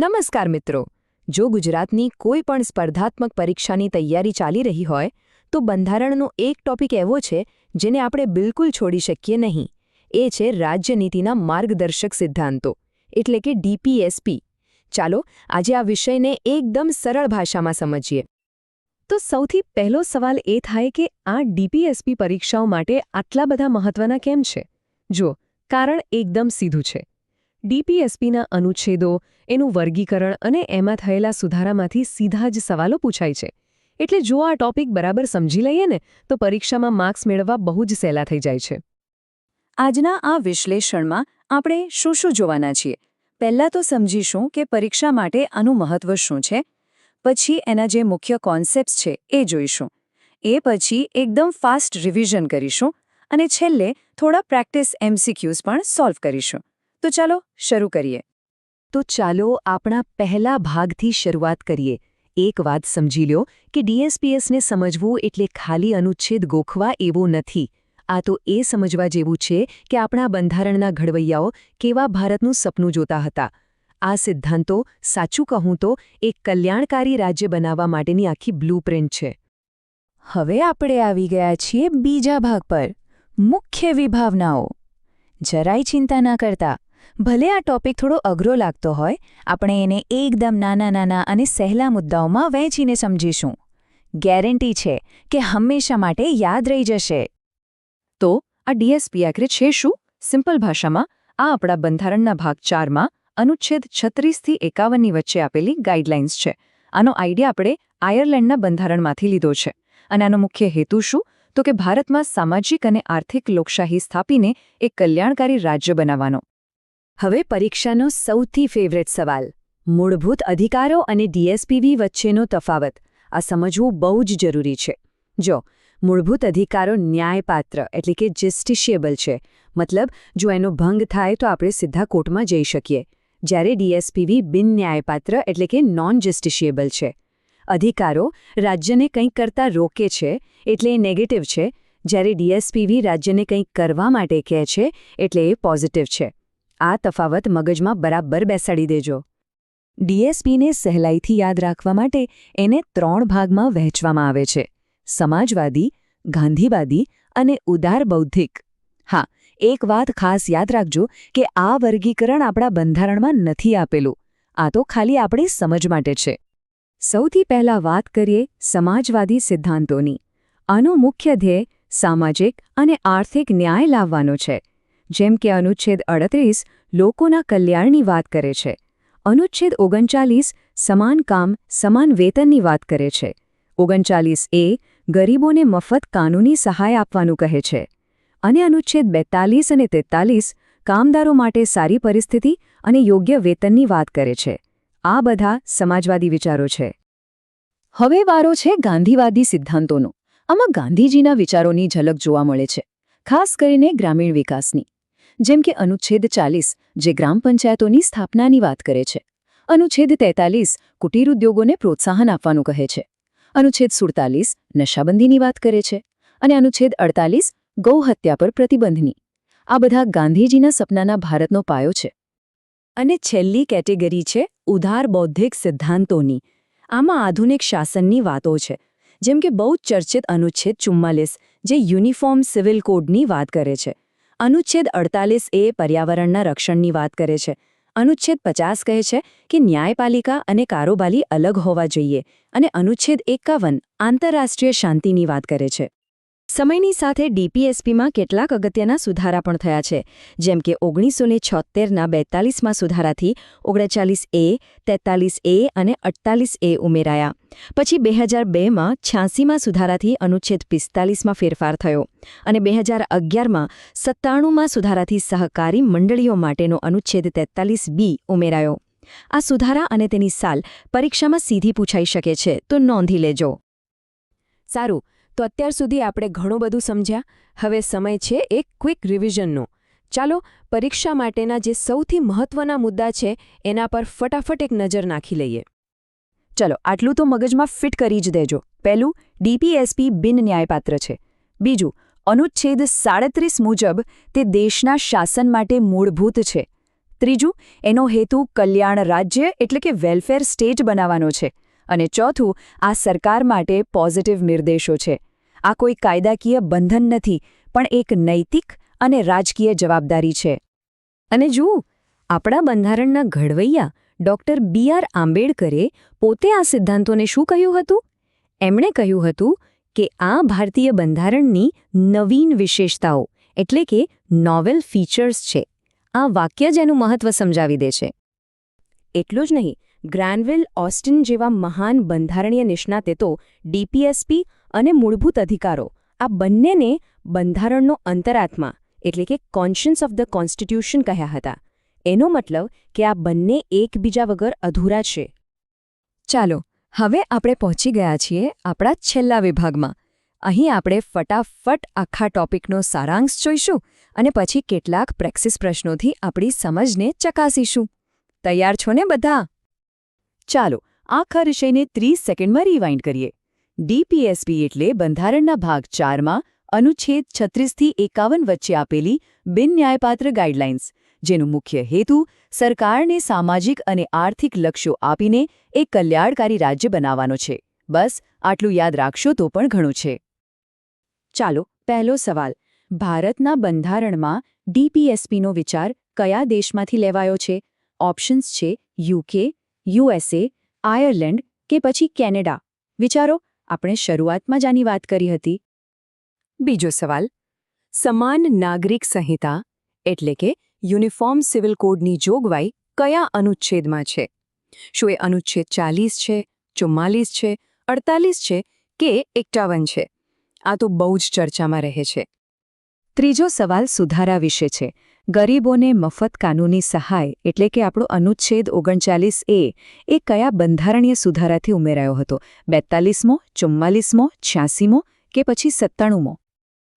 નમસ્કાર મિત્રો. જો ગુજરાતની કોઈ પણ સ્પર્ધાત્મક પરીક્ષાની તૈયારી ચાલી રહી હોય, તો બંધારણનો એક ટોપિક એવો છે, જેને આપણે બિલકુલ છોડી શકીએ નહીં. એ છે રાજ્યનીતિના માર્ગદર્શક સિદ્ધાંતો, એટલે કે ડીપીએસપી ચાલો, આજે આ વિષયને એકદમ સરળ ભાષામાં સમજીએ. તો સૌથી પહેલો સવાલ એ થાય કે આ ડીપીએસપી પરીક્ષાઓ માટે આટલા બધા મહત્વના કેમ છે? જો કારણ એકદમ સીધું છે. ડીપીએસપીના અનુચ્છેદો, એનું વર્ગીકરણ અને એમાં થયેલા સુધારામાંથી સીધા જ સવાલો પૂછાય છે. એટલે જો આ ટોપિક બરાબર સમજી લઈએ ને, તો પરીક્ષામાં માર્ક્સ મેળવવા બહુ જ સહેલા થઈ જાય છે. આજના આ વિશ્લેષણમાં આપણે શું શું જોવાના છીએ? પહેલાં તો સમજીશું કે પરીક્ષા માટે આનું મહત્વ શું છે, પછી એના જે મુખ્ય કોન્સેપ્ટ્સ છે એ જોઈશું. એ પછી એકદમ ફાસ્ટ રિવિઝન કરીશું, અને છેલ્લે થોડા પ્રેક્ટિસ એમસીક્યુઝ પણ સોલ્વ કરીશું. તો ચાલો શરૂ કરીએ. તો ચાલો આપણા પહેલા ભાગથી શરૂઆત કરીએ. એક વાત સમજી લ્યો કે ડીએસપીએસને સમજવું એટલે ખાલી અનુચ્છેદ ગોખવા એવું નથી. આ તો એ સમજવા જેવું છે કે આપણા બંધારણના ઘડવૈયાઓ કેવા ભારતનું સપનું જોતા હતા. આ સિદ્ધાંતો સાચું કહું તો એક કલ્યાણકારી રાજ્ય બનાવવા માટેની આખી બ્લુપ્રિન્ટ છે. હવે આપણે આવી ગયા છીએ બીજા ભાગ પર. મુખ્ય વિભાવનાઓ. જરાય ચિંતા ના કરતા. ભલે આ ટોપિક થોડો અઘરો લાગતો હોય, આપણે એને એકદમ નાના નાના અને સહેલા મુદ્દાઓમાં વહેંચીને સમજીશું. ગેરંટી છે કે હંમેશા માટે યાદ રહી જશે. તો, આ ડીએસપી આખરે છે શું? સિમ્પલ ભાષામાં, આ આપણા બંધારણના ભાગ ચારમાં અનુચ્છેદ છત્રીસથી એકાવનની વચ્ચે આપેલી ગાઈડલાઇન્સ છે. આનો આઈડિયા આપણે આયર્લેન્ડના બંધારણમાંથી લીધો છે. અને આનો મુખ્ય હેતુ શું? તો કે ભારતમાં સામાજિક અને આર્થિક લોકશાહી સ્થાપીને એક કલ્યાણકારી રાજ્ય બનાવવાનો. હવે પરીક્ષાનો સૌથી ફેવરેટ સવાલ. મૂળભૂત અધિકારો અને ડીએસપીવી વચ્ચેનો તફાવત. આ સમજવું બહુ જ જરૂરી છે. જો, મૂળભૂત અધિકારો ન્યાયપાત્ર એટલે કે જસ્ટિશિયેબલ છે. મતલબ, જો એનો ભંગ થાય તો આપણે સીધા કોર્ટમાં જઈ શકીએ. જ્યારે ડીએસપીવી બિન ન્યાયપાત્ર એટલે કે નોન જસ્ટિશિયેબલ છે. અધિકારો રાજ્યને કંઈક કરતા રોકે છે એટલે એ નેગેટિવ છે. જ્યારે ડીએસપીવી રાજ્યને કંઈક કરવા માટે કહે છે એટલે એ પોઝિટિવ છે. આ તફાવત મગજમાં બરાબર બેસાડી દેજો. ડીએસપીને સહેલાઈથી યાદ રાખવા માટે એને ત્રણ ભાગમાં વહેંચવામાં આવે છે. સમાજવાદી, ગાંધીવાદી અને ઉદાર બૌદ્ધિક. હા, એક વાત ખાસ યાદ રાખજો કે આ વર્ગીકરણ આપણા બંધારણમાં નથી આપેલું. આ તો ખાલી આપણી સમજ માટે છે. સૌથી પહેલા વાત કરીએ સમાજવાદી સિદ્ધાંતોની. આનો મુખ્ય ધ્યેય સામાજિક અને આર્થિક ન્યાય લાવવાનો છે. જેમ કે અનુચ્છેદ અડત્રીસ લોકોના કલ્યાણની વાત કરે છે. અનુચ્છેદ ઓગણચાલીસ સમાન કામ, સમાન વેતનની વાત કરે છે. ઓગણચાલીસ એ ગરીબોને મફત કાનૂની સહાય આપવાનું કહે છે. અને અનુચ્છેદ બેતાલીસ અને તેતાલીસ કામદારો માટે સારી પરિસ્થિતિ અને યોગ્ય વેતનની વાત કરે છે. આ બધા સમાજવાદી વિચારો છે. હવે વારો છે ગાંધીવાદી સિદ્ધાંતોનો. આમાં ગાંધીજીના વિચારોની ઝલક જોવા મળે છે. ખાસ કરીને ગ્રામીણ વિકાસની. જેમ કે અનુચ્છેદ ચાલીસ, જે ગ્રામ પંચાયતોની સ્થાપનાની વાત કરે છે. અનુચ્છેદ તેતાલીસ કુટીર ઉદ્યોગોને પ્રોત્સાહન આપવાનું કહે છે. અનુચ્છેદ સુડતાલીસ, નશાબંધીની વાત કરે છે. અને અનુચ્છેદ અડતાલીસ, ગૌહત્યા પર પ્રતિબંધની. આ બધા ગાંધીજીના સપનાના ભારતનો પાયો છે. અને છેલ્લી કેટેગરી છે, ઉધાર બૌદ્ધિક સિદ્ધાંતોની. આમાં આધુનિક શાસનની વાતો છે. જેમ કે બહુ ચર્ચિત અનુચ્છેદ ચુમ્માલીસ, જે યુનિફોર્મ સિવિલ કોડની વાત કરે છે. અનુચ્છેદ અડતાલીસ એ પર્યાવરણના રક્ષણની વાત કરે છે. અનુચ્છેદ પચાસ કહે છે કે ન્યાયપાલિકા અને કારોબારી અલગ હોવા જોઈએ અને અનુચ્છેદ એકાવન આંતરરાષ્ટ્રીય શાંતિની વાત કરે છે. સમયની સાથે ડીપીએસપીમાં કેટલાક અગત્યના સુધારા પણ થયા છે. જેમ કે ઓગણીસો ને છોતેરના બેતાલીસમાં સુધારાથી ઓગણચાલીસ એ, તેતાલીસ એ અને અડતાલીસ એ ઉમેરાયા. પછી બે હજાર બેમાં છ્યાસીમાં સુધારાથી અનુચ્છેદ પિસ્તાલીસમાં ફેરફાર થયો અને બે હજાર અગિયારમાં સત્તાણુંમાં સુધારાથી સહકારી મંડળીઓ માટેનો અનુચ્છેદ તેતાલીસ બી ઉમેરાયો. આ સુધારા અને તેની સાલ પરીક્ષામાં સીધી પૂછાઈ શકે છે, તો નોંધી લેજો. સારું તો અત્યાર સુધી આપણે ઘણું બધું સમજ્યા. હવે સમય છે એક ક્વિક રિવિઝનનો. ચાલો, પરીક્ષા માટેના જે સૌથી મહત્વના મુદ્દા છે, એના પર ફટાફટ એક નજર નાખી લઈએ. ચલો, આટલું તો મગજમાં ફિટ કરી જ દેજો. પહેલું, ડીપીએસપી બિન ન્યાયપાત્ર છે. બીજું, અનુચ્છેદ સાડત્રીસ મુજબ તે દેશના શાસન માટે મૂળભૂત છે. ત્રીજું, એનો હેતુ કલ્યાણ રાજ્ય એટલે કે વેલફેર સ્ટેટ બનાવવાનો છે. અને ચોથું, આ સરકાર માટે પોઝિટિવ નિર્દેશો છે. આ કોઈ કાયદાકીય બંધન નથી, પણ એક નૈતિક અને રાજકીય જવાબદારી છે. અને જુઓ, આપણા બંધારણના ઘડવૈયા ડોક્ટર બી આર આંબેડકરે પોતે આ સિદ્ધાંતોને શું કહ્યું હતું? એમણે કહ્યું હતું કે આ ભારતીય બંધારણની નવીન વિશેષતાઓ, એટલે કે નોવેલ ફીચર્સ છે. આ વાક્ય જ એનું મહત્વ સમજાવી દે છે. એટલું જ નહીં ગ્રાનવેલ ઓસ્ટિન જેવા મહાન બંધારણીય નિષ્ણાતે તો ડીપીએસપી અને મૂળભૂત અધિકારો, આ બંનેને બંધારણનો અંતરાત્મા એટલે કે કોન્શિયન્સ ઓફ ધ કોન્સ્ટિટ્યુશન કહ્યા હતા. એનો મતલબ કે આ બંને એકબીજા વગર અધૂરા છે. ચાલો, હવે આપણે પહોંચી ગયા છીએ આપણા છેલ્લા વિભાગમાં. અહીં આપણે ફટાફટ આખા ટોપિકનો સારાંશ જોઈશું અને પછી કેટલાક પ્રેક્સિસ પ્રશ્નોથી આપણી સમજને ચકાસીશું. તૈયાર છો ને બધા? ચાલો, આખા વિષયને ત્રીસ સેકન્ડમાં રિવાઇન્ડ કરીએ. ડીપીએસપી એટલે બંધારણના ભાગ ચારમાં અનુચ્છેદ છત્રીસથી એકાવન વચ્ચે આપેલી બિનન્યાયપાત્ર ગાઇડલાઇન્સ જેનું મુખ્ય હેતુ સરકારને સામાજિક અને આર્થિક લક્ષ્યો આપીને એક કલ્યાણકારી રાજ્ય બનાવવાનો છે. બસ, આટલું યાદ રાખશો તો પણ ઘણું છે. ચાલો, પહેલો સવાલ. ભારતના બંધારણમાં ડીપીએસપીનો વિચાર કયા દેશમાંથી લેવાયો છે? ઓપ્શન્સ છે યુકે યુએસએ આયર્લેન્ડ કે પછી કેનેડા? વિચારો, આપણે શરૂઆતમાં જ આની વાત કરી હતી. બીજો સવાલ, સમાન નાગરિક સંહિતા એટલે કે યુનિફોર્મ સિવિલ કોડની જોગવાઈ કયા અનુચ્છેદમાં છે? શું એ અનુચ્છેદ ચાલીસ છે, ચુમ્માલીસ છે, અડતાલીસ છે કે એકાવન છે? આ તો બહુ જ ચર્ચામાં રહે છે. ત્રીજો સવાલ સુધારા વિશે છે. ગરીબોને મફત કાનૂની સહાય એટલે કે આપણો અનુચ્છેદ ઓગણચાલીસ એ એ કયા બંધારણીય સુધારાથી ઉમેરાયો હતો? બેતાલીસમો ચુમ્માલીસમો, છ્યાસીમો કે પછી સત્તાણુંમો?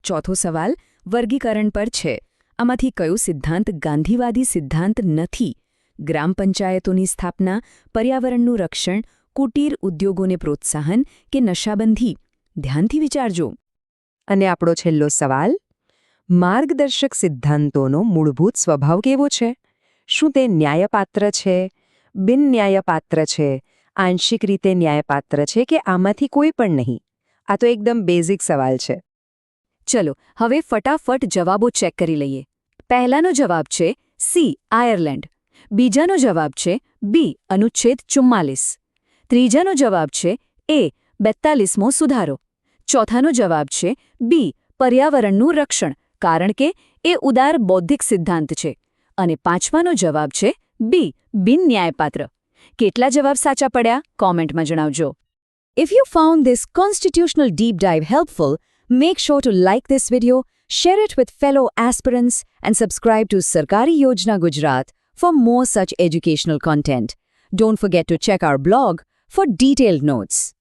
ચોથો સવાલ, વર્ગીકરણ પર છે. આમાંથી કયો સિદ્ધાંત ગાંધીવાદી સિદ્ધાંત નથી? ગ્રામ પંચાયતોની સ્થાપના, પર્યાવરણનું રક્ષણ, કુટીર ઉદ્યોગોને પ્રોત્સાહન કે નશાબંધી? ધ્યાનથી વિચારજો. અને આપણો છેલ્લો સવાલ? માર્ગદર્શક સિદ્ધાંતોનો મૂળભૂત સ્વભાવ કેવો છે? શું તે ન્યાયપાત્ર છે? બિનન્યાયપાત્ર છે? આંશિક રીતે ન્યાયપાત્ર છે કે આમાંથી કોઈ પણ નહીં? આ તો એકદમ બેઝિક સવાલ છે. ચલો, હવે ફટાફટ જવાબો ચેક કરી લઈએ. પહેલાનો જવાબ છે સી, આયર્લેન્ડ. બીજાનો જવાબ છે બી, અનુચ્છેદ ચુમ્માલીસ. ત્રીજાનો જવાબ છે એ બેતાલીસમો સુધારો. ચોથાનો જવાબ છે બી, પર્યાવરણનું રક્ષણ. કારણ કે એ ઉદાર બૌદ્ધિક સિદ્ધાંત છે અને પાંચમાનો જવાબ છે બી બિન ન્યાયપાત્ર કેટલા જવાબ સાચા પડ્યા કોમેન્ટમાં જણાવજો If you found this constitutional deep dive helpful, make sure to like this video, share it with fellow aspirants, and subscribe to Sarkari Yojana Gujarat for more such educational content. Don't forget to check our blog for detailed notes.